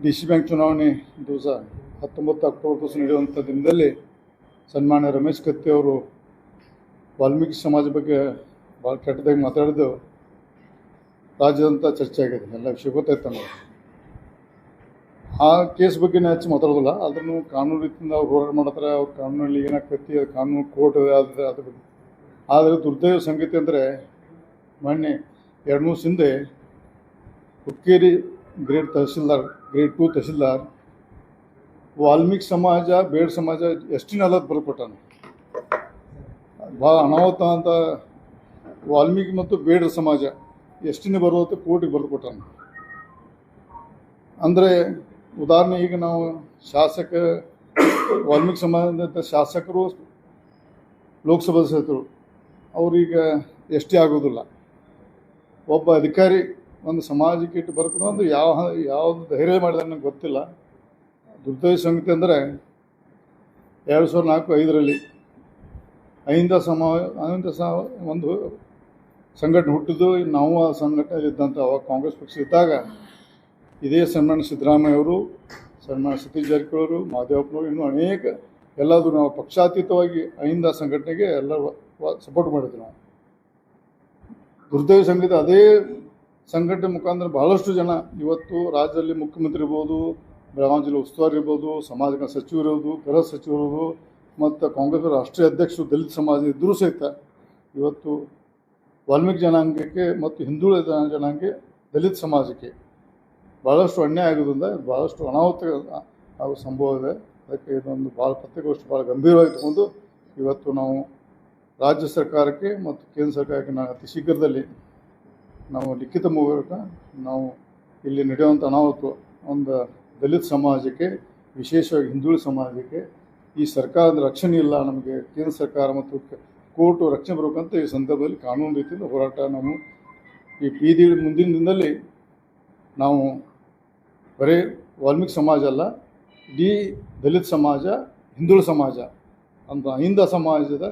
D C bank ಚುನಾವಣೆ ದಿವಸ ಹತ್ತೊಂಬತ್ತು ಅಕ್ಟೋಬರ್ ದಿವಸ ನಡೆಯುವಂಥ ದಿನದಲ್ಲಿ ಸನ್ಮಾನ್ಯ ರಮೇಶ್ ಕತ್ತಿ ಅವರು ವಾಲ್ಮೀಕಿ ಸಮಾಜ ಬಗ್ಗೆ ಭಾಳ ಕೆಟ್ಟದಾಗಿ ಮಾತಾಡಿದ್ದು ರಾಜ್ಯದಂತ ಚರ್ಚೆ ಆಗಿದೆ. ಎಲ್ಲ ವಿಷಯ ಗೊತ್ತಾಯ್ತು ನಮಗೆ. ಆ ಕೇಸ್ ಬಗ್ಗೆ ನಾನು ಹೆಚ್ಚು ಮಾತಾಡೋದಿಲ್ಲ. ಆದ್ರೂ ಕಾನೂನು ರೀತಿಯಿಂದ ಅವ್ರು ಹೋರಾಟ ಮಾಡ್ತಾರೆ. ಅವ್ರ ಕಾನೂನಲ್ಲಿ ಏನಾಗ್ತೈತಿ ಅದು ಕಾನೂನು ಕೋರ್ಟ್ ಅದ್ರ ಅದ್ರ ಬಗ್ಗೆ. ಆದರೆ ದುರ್ದೈವ ಸಂಗತಿ ಅಂದರೆ ಮೊನ್ನೆ ಎರಡು ಮೂರು ಹಿಂದೆ Hukkeri grade tahsildar grade two tahsildar Valmiki ಸಮಾಜ ಬೇಡ ಸಮಾಜ ಎಷ್ಟಿನ ಅಲ್ಲದ ಬರ್ಕೊಟ್ಟಾನ ಭಾಳ ಅನಾಹುತ ಅಂತ ವಾಲ್ಮೀಕಿ ಮತ್ತು ಬೇಡ ಸಮಾಜ ಎಷ್ಟಿನ ಬರುವಂಥ ಕೋರ್ಟಿಗೆ ಬರೆದು ಕೊಟ್ಟಾನ ಅಂದರೆ ಉದಾಹರಣೆ ಈಗ ನಾವು ಶಾಸಕ, ವಾಲ್ಮೀಕಿ ಸಮಾಜದ ಶಾಸಕರು, ಲೋಕಸಭಾ ಸದಸ್ಯರು, ಅವ್ರೀಗ ಎಸ್ ಟಿ ಆಗೋದಿಲ್ಲ. ಒಬ್ಬ ಅಧಿಕಾರಿ ಒಂದು ಸಮಾಜಕ್ಕೆ ಇಟ್ಟು ಬರ್ಕೊಂಡು ಒಂದು ಯಾವ ಯಾವುದು ಧೈರ್ಯ ಮಾಡಿದ ನನಗೆ ಗೊತ್ತಿಲ್ಲ. ದುರ್ದೈವ ಸಂಗತಿ ಅಂದರೆ ಎರಡು ಸಾವಿರದ ನಾಲ್ಕು ಐದರಲ್ಲಿ ಅಹಿಂದ ಸಮ ಅಹಿಂದ ಸ ಒಂದು ಸಂಘಟನೆ ಹುಟ್ಟಿದ್ದು ನಾವು ಆ ಸಂಘಟನೆಯಲ್ಲಿ ಇದ್ದಂಥ ಅವಾಗ ಕಾಂಗ್ರೆಸ್ ಪಕ್ಷ ಇದ್ದಾಗ ಇದೇ ಸನ್ಮಾನ್ಯ ಸಿದ್ದರಾಮಯ್ಯ ಅವರು, ಸನ್ಮಾನ್ಯ ಸತೀಶ್ ಜಾರಕಿಹೊಳಿ ಮಾದೇವಪ್ಪನವರು ಇನ್ನೂ ಅನೇಕ ಎಲ್ಲಾದರೂ ನಾವು ಪಕ್ಷಾತೀತವಾಗಿ ಅಹಿಂದ ಸಂಘಟನೆಗೆ ಎಲ್ಲ ಸಪೋರ್ಟ್ ಮಾಡಿದ್ವಿ ನಾವು. ದುರ್ದೈವ ಸಂಗೀತ ಅದೇ ಸಂಘಟನೆ ಮುಖಾಂತರ ಬಹಳಷ್ಟು ಜನ ಇವತ್ತು ರಾಜ್ಯದಲ್ಲಿ ಮುಖ್ಯಮಂತ್ರಿ ಇರ್ಬೋದು ಬೆಳಗಾವಿ ಜಿಲ್ಲೆ ಉಸ್ತುವಾರಿ ಇರ್ಬೋದು, ಸಮಾಜ ಸಚಿವರು ಇರ್ಬೋದು, ಗೃಹ ಸಚಿವರು ಮತ್ತು ಕಾಂಗ್ರೆಸ್ ರಾಷ್ಟ್ರೀಯ ಅಧ್ಯಕ್ಷರು, ದಲಿತ ಸಮಾಜ ಇದ್ದರೂ ಸಹಿತ ಇವತ್ತು ವಾಲ್ಮೀಕಿ ಜನಾಂಗಕ್ಕೆ ಮತ್ತು ಹಿಂದುಳಿದ ಜನಾಂಗಕ್ಕೆ, ದಲಿತ ಸಮಾಜಕ್ಕೆ ಭಾಳಷ್ಟು ಅನ್ಯಾಯ ಆಗೋದ್ರಿಂದ ಭಾಳಷ್ಟು ಅನಾಹುತ ಆಗೋ ಸಂಭವ ಇದೆ. ಅದಕ್ಕೆ ಇದೊಂದು ಭಾಳ ಪತ್ರಿಕೋಷ್ಠಿ ಭಾಳ ಗಂಭೀರವಾಗಿ ತಗೊಂಡು ಇವತ್ತು ನಾವು ರಾಜ್ಯ ಸರ್ಕಾರಕ್ಕೆ ಮತ್ತು ಕೇಂದ್ರ ಸರ್ಕಾರಕ್ಕೆ ನಾವು ಅತಿ ಶೀಘ್ರದಲ್ಲಿ ನಾವು ಲಿಖಿತ ಮೂಲಕ ನಾವು ಇಲ್ಲಿ ನಡೆಯುವಂಥ ಅನಾಹುತ ಒಂದು ದಲಿತ ಸಮಾಜಕ್ಕೆ, ವಿಶೇಷವಾಗಿ ಹಿಂದುಳಿದ ಸಮಾಜಕ್ಕೆ ಈ ಸರ್ಕಾರದ ರಕ್ಷಣೆ ಇಲ್ಲ. ನಮಗೆ ಕೇಂದ್ರ ಸರ್ಕಾರ ಮತ್ತು ಕೋರ್ಟು ರಕ್ಷಣೆ ಬರಬೇಕಂತ ಈ ಸಂದರ್ಭದಲ್ಲಿ ಕಾನೂನು ರೀತಿಯಿಂದ ಹೋರಾಟ ನಾವು ಈ ಬೀದಿ ಮುಂದಿನ ದಿನದಲ್ಲಿ ನಾವು ಬರೀ ವಾಲ್ಮೀಕಿ ಸಮಾಜ ಅಲ್ಲ, ಇಡೀ ದಲಿತ ಸಮಾಜ ಹಿಂದುಳ ಸಮಾಜ ಅಂತ ಅಹಿಂದ ಸಮಾಜದ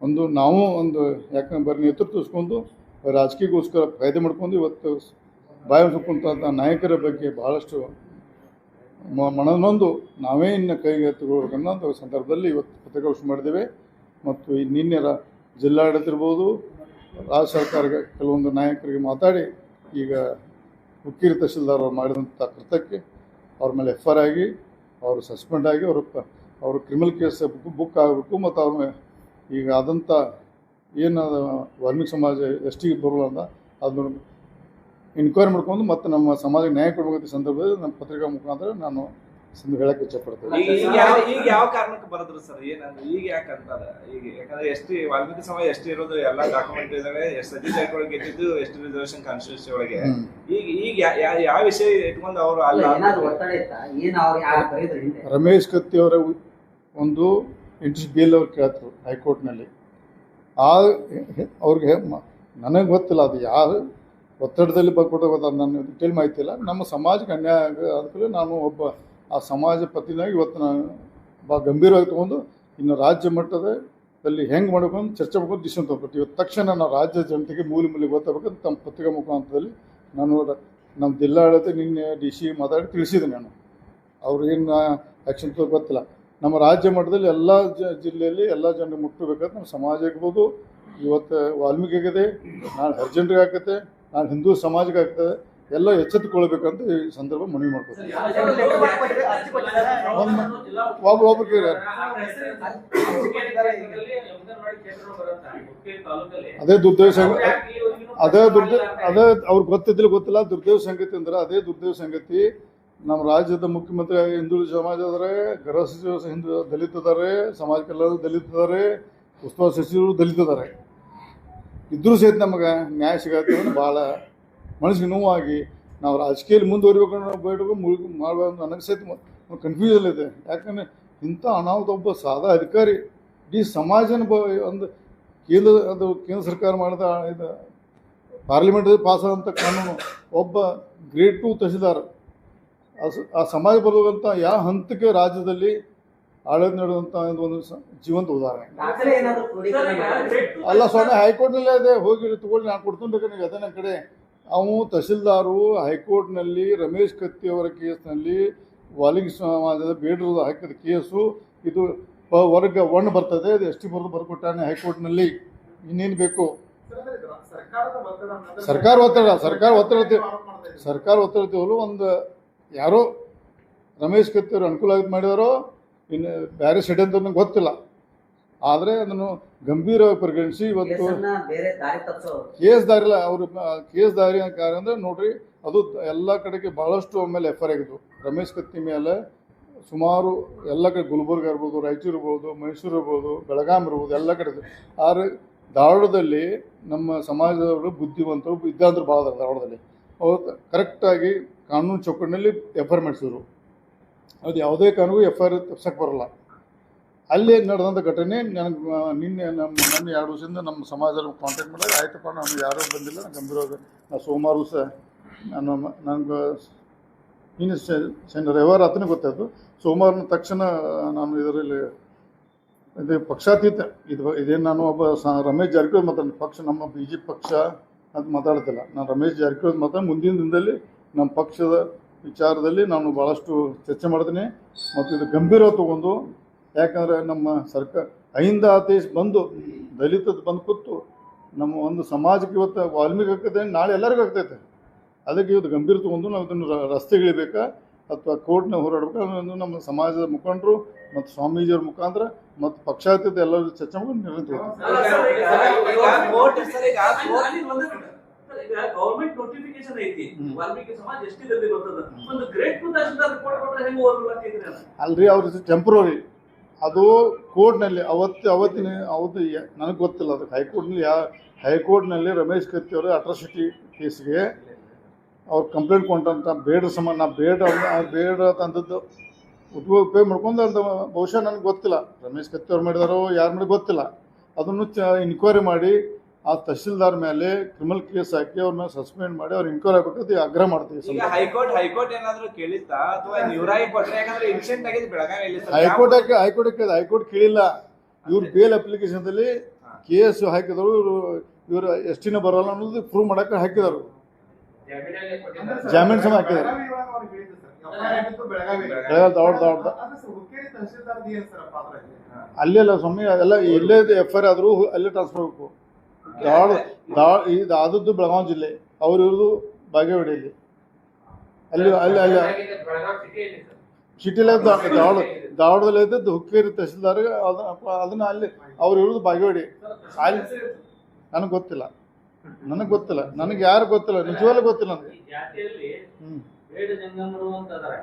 ಒಂದು ನಾವು ಒಂದು ಯಾಕಂದ್ರೆ ಬರೀ ನೇತೃತ್ವ ಇಸ್ಕೊಂಡು ರಾಜಕೀಯಕ್ಕೋಸ್ಕರ ಕಾಯ್ದೆ ಮಾಡ್ಕೊಂಡು ಇವತ್ತು ಬಾಯಿ ಸುಕ್ಕುವಂಥ ನಾಯಕರ ಬಗ್ಗೆ ಮ- ಮನನೊಂದು. ನಾವೇ ಇನ್ನು ಕೈಗೆ ತಗೊಳ್ಬೇಕನ್ನೋ ಸಂದರ್ಭದಲ್ಲಿ ಇವತ್ತು ಪತ್ರಿಕಾಗೋಷ್ಠಿ ಮಾಡಿದ್ದೇವೆ. ಮತ್ತು ನಿನ್ನೆ ಜಿಲ್ಲಾಡಳಿತ ಇರ್ಬೋದು, ರಾಜ್ಯ ಸರ್ಕಾರಕ್ಕೆ ಕೆಲವೊಂದು ನಾಯಕರಿಗೆ ಮಾತಾಡಿ ಈಗ ಹುಕ್ಕೇರಿ ತಹಶೀಲ್ದಾರ್ ಅವರು ಮಾಡಿದಂಥ ಕೃತಕ್ಕೆ ಅವ್ರ ಮೇಲೆ ಎಫ್ ಆರ್ ಆಗಿ, ಅವರು ಸಸ್ಪೆಂಡ್ ಆಗಿ, ಅವರು ಅವರು ಕ್ರಿಮಿನಲ್ ಕೇಸ್ ಬುಕ್ ಬುಕ್ ಆಗಬೇಕು ಮತ್ತು ಅವ್ರ ಈಗ ಆದಂಥ ಏನು ವಾಲ್ಮೀಕಿ ಸಮಾಜ ಎಷ್ಟಿಗೆ ದುರ್ಬಲ ಅಂತ ಅದನ್ನ ಇನ್ಕ್ವೈರಿ ಮಾಡ್ಕೊಂಡು ಮತ್ತು ನಮ್ಮ ಸಮಾಜಕ್ಕೆ ನ್ಯಾಯ ಕೊಡಬೇಕಂತ ಸಂದರ್ಭದಲ್ಲಿ ನಮ್ಮ ಪತ್ರಿಕಾ ಮುಖಾಂತರ ನಾನು ಸಂದ ಹೇಳಕ್ಕೆ ಇಷ್ಟಪಡ್ತೇನೆ ಈಗ ಈಗ ಯಾವ ಈಗ ಯಾವ ಕಾರಣಕ್ಕೆ ಬರದ್ರು ಸರ್? ಏನಂದ್ರೆ ಈಗ ಯಾಕೆ ಅಂತಾರೆ ಈಗ ಯಾಕಂದ್ರೆ ಎಷ್ಟು ವಾಲ್ಮೀಕಿ ಸಮಾಜ ಎಷ್ಟು ಇರೋದು ಎಲ್ಲ ಡಾಕ್ಯುಮೆಂಟ್ ಇದಾವೆ ಎಷ್ಟು ಸತೀಶ್ ಒಳಗೆ ಗೆದ್ದಿದ್ದು ಎಷ್ಟು ರಿಸರ್ವೇಶನ್ ಕಾನ್ಸ್ಟಿಟ್ಯೂನ್ಸಿ ಒಳಗೆ. ಈಗ ಈಗ ಯಾವ ವಿಷಯ ಇಟ್ಕೊಂಡು ಅವರು ಅಲ್ಲ ರಮೇಶ್ ಕತ್ತಿ ಅವರ ಒಂದು ಇಂಟ್ರೆಸ್ಟ್ ಬಿಲ್ ಅವ್ರು ಕೇಳ್ತರು ಹೈಕೋರ್ಟ್ನಲ್ಲಿ. ಆ ಅವ್ರಿಗೆ ನನಗೆ ಗೊತ್ತಿಲ್ಲ ಅದು ಯಾರು ಒತ್ತಡದಲ್ಲಿ ಬರ್ಕೊಟ್ಟು ಗೊತ್ತ? ನನ್ನ ಡಿಟೇಲ್ ಮಾಹಿತಿ ಇಲ್ಲ. ನಮ್ಮ ಸಮಾಜಕ್ಕೆ ಅನ್ಯಾಯ ಆದಮೇಲೆ ನಾನು ಒಬ್ಬ ಆ ಸಮಾಜ ಪತಿನಾಗಿ ಇವತ್ತು ನಾನು ಭಾಳ ಗಂಭೀರವಾಗಿ ತೊಗೊಂಡು ಇನ್ನು ರಾಜ್ಯ ಮಟ್ಟದಲ್ಲಿ ಹೆಂಗೆ ಮಾಡಬೇಕು ಅಂತ ಚರ್ಚೆ ಮಾಡ್ಕೊಂಡು ಡಿಸಿಷನ್ ತೊಗೊಬೇಕು ಇವತ್ತು ತಕ್ಷಣ ನಾವು ರಾಜ್ಯ ಜನತೆಗೆ ಮೂಲೆ ಮೂಲೆ ಗೊತ್ತಾಗಬೇಕಂತ ತಮ್ಮ ಪತ್ರಿಕಾ ಮುಖಾಂತರದಲ್ಲಿ ನಾನು ನಮ್ಮ ಜಿಲ್ಲಾಡಳಿತ ನಿನ್ನೆ ಡಿ ಸಿ ಮಾತಾಡಿ ತಿಳಿಸಿದೆ ನಾನು. ಅವ್ರು ಏನು ಆ್ಯಕ್ಷನ್ ಗೊತ್ತಿಲ್ಲ. ನಮ್ಮ ರಾಜ್ಯ ಮಟ್ಟದಲ್ಲಿ ಎಲ್ಲ ಜ ಜಿಲ್ಲೆಯಲ್ಲಿ ಎಲ್ಲ ಜನರಿಗೆ ಮುಟ್ಟಬೇಕಂತ ನಮ್ಮ ಸಮಾಜ ಇರ್ಬೋದು. ಇವತ್ತು ವಾಲ್ಮೀಕಿ ಆಗಿದೆ ನಾನು ಅರ್ಜೆಂಟ್ಗೆ ಆಕತ್ತೆ ನಾನು ಹಿಂದೂ ಸಮಾಜಕ್ಕೆ ಆಗ್ತದೆ ಎಲ್ಲ ಎಚ್ಚೆತ್ತುಕೊಳ್ಬೇಕಂತ ಈ ಸಂದರ್ಭ ಮನವಿ ಮಾಡ್ಕೊತೀನಿ ಒಬ್ರು ಒಬ್ರಿಗೆ ಅದೇ ದುರ್ದೈವ ಸಂಗತಿ ಅದೇ ದುರ್ದ ಅದೇ ಅವ್ರಿಗೆ ಗೊತ್ತಿದ್ದಿಲ್ಲ ಗೊತ್ತಿಲ್ಲ. ದುರ್ದೈವ ಸಂಗತಿ ಅಂದ್ರೆ ಅದೇ ದುರ್ದೈವ ಸಂಗತಿ. ನಮ್ಮ ರಾಜ್ಯದ ಮುಖ್ಯಮಂತ್ರಿ ಹಿಂದುಳಿದ ಸಮಾಜ ಆದರೆ ಗೃಹ ಸಚಿವ ಹಿಂದೂ ದಲಿತ ಅದಾರೆ ಸಮಾಜ ಕಲ್ಯಾಣ ದಲಿತ ಇದ್ದಾರೆ, ಉಸ್ತುವಾರಿ ಸಚಿವರು ದಲಿತ ಇದ್ದಾರೆ. ಇದ್ರೂ ಸಹಿತ ನಮಗೆ ನ್ಯಾಯ ಸಿಗತ್ತೆ ಭಾಳ ಮನಸ್ಸಿಗೆ ನೋವಾಗಿ ನಾವು ರಾಜಕೀಯದಲ್ಲಿ ಮುಂದುವರಿಬೇಕು ಬೇಡಬೇಕು ಮುಳುಗು ಮಾಡಬೇಕು ನನಗೆ ಸಹಿತ ಇದೆ. ಯಾಕಂದರೆ ಇಂಥ ಅನಾಹುತ ಒಬ್ಬ ಸಾದಾ ಅಧಿಕಾರಿ ಇಡೀ ಸಮಾಜನ ಒಂದು ಕೇಂದ್ರ, ಅದು ಕೇಂದ್ರ ಸರ್ಕಾರ ಮಾಡಿದ ಇದು ಪಾರ್ಲಿಮೆಂಟ್ ಆದಂಥ ಕಾನೂನು ಒಬ್ಬ ಗ್ರೇಟ್ ಟು ತಹಸೀಲ್ದಾರ್ ಆ ಸಮಾಜ ಬರುವಂಥ ಯಾವ ಹಂತಕ್ಕೆ ರಾಜ್ಯದಲ್ಲಿ ಆಡಳಿತ ನಡೆದಂಥ ಒಂದು ಜೀವಂತ ಉದಾಹರಣೆ? ಅಲ್ಲ ಸ್ವಾಮಿ ಹೈಕೋರ್ಟ್ನಲ್ಲೇ ಅದೇ ಹೋಗಿ ತಗೊಳ್ಳಿ ನಾನು ಕೊಡ್ತೀನಿ ಬೇಕಾದ್ರೆ ನೀವು ಅದನ್ನ ಕಡೆ. ಅವನು ತಹಶೀಲ್ದಾರು ಹೈಕೋರ್ಟ್ನಲ್ಲಿ ರಮೇಶ್ ಕತ್ತಿ ಅವರ ಕೇಸ್ನಲ್ಲಿ ವಾಲಿಂಗ್ ಸಮಾಜದ ಬೇಡರು ಹಾಕಿದ ಕೇಸು ಇದು ವರ್ಗ ಒನ್ ಬರ್ತದೆ ಅದು ಎಸ್ ಟಿ ಬರೆದು ಬರ್ಕೊಟ್ಟಾನೆ ಹೈಕೋರ್ಟ್ನಲ್ಲಿ. ಇನ್ನೇನು ಬೇಕು? ಸರ್ಕಾರ ಒತ್ತಡ ಸರ್ಕಾರ ಒತ್ತಡ ಸರ್ಕಾರ ಒತ್ತಡ ಒಂದು ಯಾರೋ ರಮೇಶ್ ಕತ್ತಿ ಅವರು ಅನುಕೂಲ ಆಗಿ ಮಾಡಿದಾರೋ ಇನ್ನು ಬೇರೆ ಅಂತ ನನಗೆ ಗೊತ್ತಿಲ್ಲ. ಆದರೆ ಅದನ್ನು ಗಂಭೀರವಾಗಿ ಪರಿಗಣಿಸಿ ಇವತ್ತು ಕೇಸ್ ದಾರಿ ಇಲ್ಲ ದಾರಿಲ್ಲ ಅವರು ಕೇಸ್ ದಾರಿ ಕಾರ್ಯ ಅಂದರೆ ನೋಡ್ರಿ ಅದು ಎಲ್ಲ ಕಡೆಗೆ ಭಾಳಷ್ಟು ಆಮೇಲೆ ಎಫ್ ಐ ಆಗಿದ್ದು ರಮೇಶ್ ಕತ್ತಿ ಮೇಲೆ ಸುಮಾರು ಎಲ್ಲ ಕಡೆ ಗುಲ್ಬರ್ಗ ಇರ್ಬೋದು ರಾಯಚೂರು ಇರ್ಬೋದು ಮೈಸೂರು ಇರ್ಬೋದು ಬೆಳಗಾಂ ಇರ್ಬೋದು ಎಲ್ಲ ಕಡೆ ಆದರೆ ಧಾರವಾಡದಲ್ಲಿ ನಮ್ಮ ಸಮಾಜದವರು ಬುದ್ಧಿವಂತರು ವಿದ್ಯಾವಂತರು ಭಾಳ ಧಾರವಾಡದಲ್ಲಿ. ಅವ್ರು ಕರೆಕ್ಟಾಗಿ ಕಾನೂನು ಚೌಕಟ್ಟಿನಲ್ಲಿ ಎಫ್ ಐ ಆರ್ ಅದು ಯಾವುದೇ ಕಾರಣಕ್ಕೂ ಎಫ್ ಐ ಆರ್ ತಪ್ಸಕ್ಕೆ ಬರಲ್ಲ. ಅಲ್ಲಿ ನಡೆದಂಥ ಘಟನೆ ನನಗೆ ನಿನ್ನೆ ನಮ್ಮ ನನ್ನ ಎರಡು ವರ್ಷದಿಂದ ನಮ್ಮ ಸಮಾಜದಲ್ಲಿ ಕಾಂಟ್ಯಾಕ್ಟ್ ಮಾಡಿದಾಗ, ಆಯ್ತಪ್ಪ, ನಾನು ಯಾರೂ ಬಂದಿಲ್ಲ, ನಾನು ಗಂಭೀರವಾಗಿ ನಾನು ಸೋಮವಾರ ಸಹ ನಾನು ನನಗೆ ಇನ್ನು ಶನಿ ರವಿವಾರ ಹತ್ತನೇ ಗೊತ್ತಾಯ್ತು. ಸೋಮವಾರನ ತಕ್ಷಣ ನಾನು ಇದರಲ್ಲಿ ಇದು ಪಕ್ಷಾತೀತ. ಇದು, ಇದೇನು ನಾನು ಒಬ್ಬ ಸ, ರಮೇಶ್ ಜಾರಕಿಹೊಳಿ ಮಾತಾಡ ಪಕ್ಷ, ನಮ್ಮ ಬಿ ಜೆ ಪಕ್ಷ ಅಂತ ಮಾತಾಡ್ತಿಲ್ಲ. ನಾನು ರಮೇಶ್ ಜಾರಕಿಹೊಳಿ ಮಾತಾಡಿ ಮುಂದಿನ ದಿನದಲ್ಲಿ ನಮ್ಮ ಪಕ್ಷದ ವಿಚಾರದಲ್ಲಿ ನಾನು ಭಾಳಷ್ಟು ಚರ್ಚೆ ಮಾಡ್ತೀನಿ ಮತ್ತು ಇದು ಗಂಭೀರ ತಗೊಂಡು ಯಾಕಂದರೆ ನಮ್ಮ ಸರ್ಕಾರ ಅಹಿಂದ ಆತೇಶ್ ಬಂದು ದಲಿತದ ಬಂದು ಕೂತು ನಮ್ಮ ಒಂದು ಸಮಾಜಕ್ಕೆ ಇವತ್ತು ವಾಲ್ಮೀಕಿ ಆಗ್ತದೆ ನಾಳೆ ಎಲ್ಲರಿಗೂ ಆಗ್ತೈತೆ ಅದಕ್ಕೆ ಇವತ್ತು ಗಂಭೀರ ತಗೊಂಡು ನಾವು ಇದನ್ನು ರಸ್ತೆಗಿಳಿಬೇಕಾ ಅಥವಾ ಕೋರ್ಟ್ನ ಹೋರಾಡಬೇಕು ನಮ್ಮ ಸಮಾಜದ ಮುಖಂಡರು ಮತ್ತು ಸ್ವಾಮೀಜಿಯವ್ರ ಮುಖಾಂತರ ಮತ್ತು ಪಕ್ಷಾತೀತ ಎಲ್ಲರೂ ಚರ್ಚೆ ಮಾಡಿ ನಿರ್ಣಯ ಈಗ ಗವರ್ಮೆಂಟ್ ನೋಟಿಫಿಕೇಶನ್ ಐತಿ. ವಾಲ್ಮೀಕಿ ಸಮಾಜ ಎಷ್ಟಿದಲ್ಲಿ ಬರ್ತದ ಒಂದು ಗ್ರೇಟ್ ತಹಶೀಲ್ದಾರ್ ರಿಪೋರ್ಟ್ ಕೊಟ್ರೆ ಹೆಂಗ್ ಅಲ್ಲ ಅಲ್ರಿ ಅವ್ರ ಟೆಂಪ್ರರಿ ಅದು ಕೋರ್ಟ್ನಲ್ಲಿ ಅವತ್ತು ಅವತ್ತಿನ ಅವತ್ತು ನನಗೆ ಗೊತ್ತಿಲ್ಲ ಅದಕ್ಕೆ ಹೈಕೋರ್ಟ್ನಲ್ಲಿ ಯಾ ಹೈಕೋರ್ಟ್ನಲ್ಲಿ ರಮೇಶ್ ಕತ್ತಿ ಅವರು ಅಟ್ರಾಸಿಟಿ ಕೇಸ್ಗೆ ಅವ್ರು ಕಂಪ್ಲೇಂಟ್ ಕೊಟ್ಟಂತ ಬೇಡ ಸಮ ನಾ ಬೇಡ ಬೇಡ ಅಂತದ್ದು ಉಪಯೋಗ ಉಪಯೋಗ ಮಾಡ್ಕೊಂಡು ಅಂತ ಬಹುಶಃ ನನಗೆ ಗೊತ್ತಿಲ್ಲ. ರಮೇಶ್ ಕತ್ತಿ ಅವ್ರು ಮಾಡಿದಾರೋ ಯಾರು ಮಾಡಿ ಗೊತ್ತಿಲ್ಲ. ಅದನ್ನು ಚ ಇನ್ಕ್ವೈರಿ ಮಾಡಿ ಆ ತಹಸೀಲ್ದಾರ್ ಮೇಲೆ ಕ್ರಿಮಿನಲ್ ಕೇಸ್ ಹಾಕಿ ಅವ್ರನ್ನ ಸಸ್ಪೆಂಡ್ ಮಾಡಿ ಅವ್ರ ಇನ್ಕ್ವೈರಿ ಆಗ್ಬೇಕಂತ ಆಗ್ರಹ ಮಾಡ್ತೀವಿ ಈಗ. ಹೈಕೋರ್ಟ್ ಹೈಕೋರ್ಟ್ ಏನಾದ್ರು ಕೇಳಿತ್ತಾ? ಅಥವಾ ಕೊಟ್ರೆ ಯಾಕಂದ್ರೆ ಇನ್ಸಿಡೆಂಟ್ ಆಗಿದೆ ಬೆಳಗಾವಿಯಲ್ಲಿ ಸರ್ ಹೈಕೋರ್ಟ್ ಹಾಕಿ ಹೈಕೋರ್ಟ್ ಕೇಳಿದ ಹೈಕೋರ್ಟ್ ಕೇಳಿಲ್ಲ. ಇವ್ರ ಬೇಲ್ ಅಪ್ಲಿಕೇಶನ್ದಲ್ಲಿ ಕೇಸ್ ಹಾಕಿದ್ರು ಇವರು ಇವರು ಎಷ್ಟಿನ ಬರಲ್ಲ ಅನ್ನೋದು ಪ್ರೂವ್ ಮಾಡಕ್ಕೆ ಹಾಕಿದರು. ಜಾಮೀನು ಸಮ ಹಾಕಿದ್ದಾರೆ ಅಲ್ಲೆಲ್ಲ ಸ್ವಾಮಿ ಎಲ್ಲ ಎಲ್ಲೇ ಎಫ್ ಐ ಆರ್ ಆದರೂ ಅಲ್ಲೇ ಟ್ರಾನ್ಸ್ಫರ್ ಆಗಬೇಕು. ಧಾರವಾಡ ಇದು ಆದದ್ದು ಬೆಳಗಾವಿ ಜಿಲ್ಲೆ ಅವ್ರು ಇರೋದು ಬಾಗೇವಾಡಿಯಲ್ಲಿ. ಅಲ್ಲಿ ಅಲ್ಲಿ ಅಲ್ಲಿ. ಸಿಟಿಲೇ ಧಾರವಾಡದಲ್ಲಿ ಇದ್ದದ್ದು ಹುಕ್ಕೇರಿ ತಹಸೀಲ್ದಾರ್ ಅದನ್ನ ಅಲ್ಲಿ ಅವ್ರು ಇರೋದು ಬಾಗೇವಾಡಿ. ಅಲ್ಲಿ ನನಗೆ ಗೊತ್ತಿಲ್ಲ. ನನಗೆ ಗೊತ್ತಿಲ್ಲ. ನನಗೆ ಯಾರು ಗೊತ್ತಿಲ್ಲ. ನಿಜವಾಗ್ಲೂ ಗೊತ್ತಿಲ್ಲ ನನಗೆ. ಈ ಜಾತಿಯಲ್ಲಿ ಹ್ಞೂ ಬೇಡ ಜಂಗಮರು ಅಂತ ಅದಾರ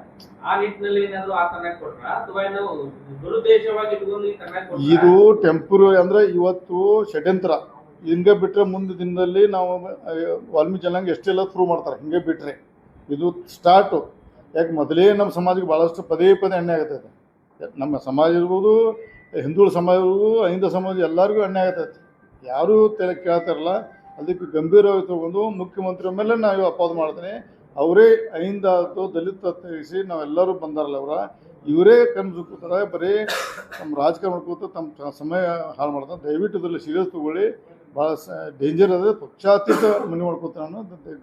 ಆ ನಿಟ್ಟಿನಲ್ಲಿ ಏನಾದ್ರು ಆ ಕನ್ನಡ ಕೊಟ್ರ? ಅಥವಾ ನಾವು ದುರುದ್ದೇಶವಾಗಿ ಇಟ್ಕೊಂಡು ಈ ಕನ್ನಡ ಇದು ಟೆಂಪರರಿ ಅಂದ್ರೆ ಇವತ್ತು ಷಡ್ಯಂತ್ರ. ಹಿಂಗೆ ಬಿಟ್ಟರೆ ಮುಂದೆ ದಿನದಲ್ಲಿ ನಾವು ವಾಲ್ಮೀಕಿ ಜನಾಂಗ ಎಷ್ಟೆಲ್ಲ ಪ್ರೂವ್ ಮಾಡ್ತಾರೆ, ಹಿಂಗೆ ಬಿಟ್ಟರೆ ಇದು ಸ್ಟಾರ್ಟು ಯಾಕೆ ಮೊದಲೇ ನಮ್ಮ ಸಮಾಜಕ್ಕೆ ಭಾಳಷ್ಟು ಪದೇ ಪದೇ ಎಣ್ಣೆ ಆಗತೈತೆ. ನಮ್ಮ ಸಮಾಜ ಇರ್ಬೋದು ಹಿಂದೂಳ ಸಮಾಜ ಇರ್ಬೋದು, ಅಹಿಂದ ಸಮಾಜ ಎಲ್ಲರಿಗೂ ಎಣ್ಣೆ ಆಗತೈತೆ. ಯಾರೂ ತಲೆ, ಕೇಳ್ತಾರಲ್ಲ, ಅದಕ್ಕೆ ಗಂಭೀರವಾಗಿ ತೊಗೊಂಡು ಮುಖ್ಯಮಂತ್ರಿ ಮೇಲೆ ನಾವು ಅಪವಾದ ಮಾಡ್ತೀನಿ. ಅವರೇ ಅಹಿಂದ ಆಯಿತು ದಲಿತ ತೆಗೆಸಿ ನಾವೆಲ್ಲರೂ ಬಂದಾರಲ್ಲ ಅವರ. ಇವರೇ ಕಣ್ಣು ಕೂತಾರೆ ಬರೀ ನಮ್ಮ ರಾಜಕಾರಣ ಕೂತು ತಮ್ಮ ಸಮಯ ಹಾಳು ಮಾಡ್ತಾರೆ. ದಯವಿಟ್ಟು ಇದರಲ್ಲಿ ಸೀರಿಯಸ್ ತಗೊಳ್ಳಿ. ಭಾಳ ಡೇಂಜರ್ ಅದ. ಪಕ್ಷಾತೀತ ಮನೆ ಮಾಡ್ಕೋತಾರೆ ಅನ್ನೋದು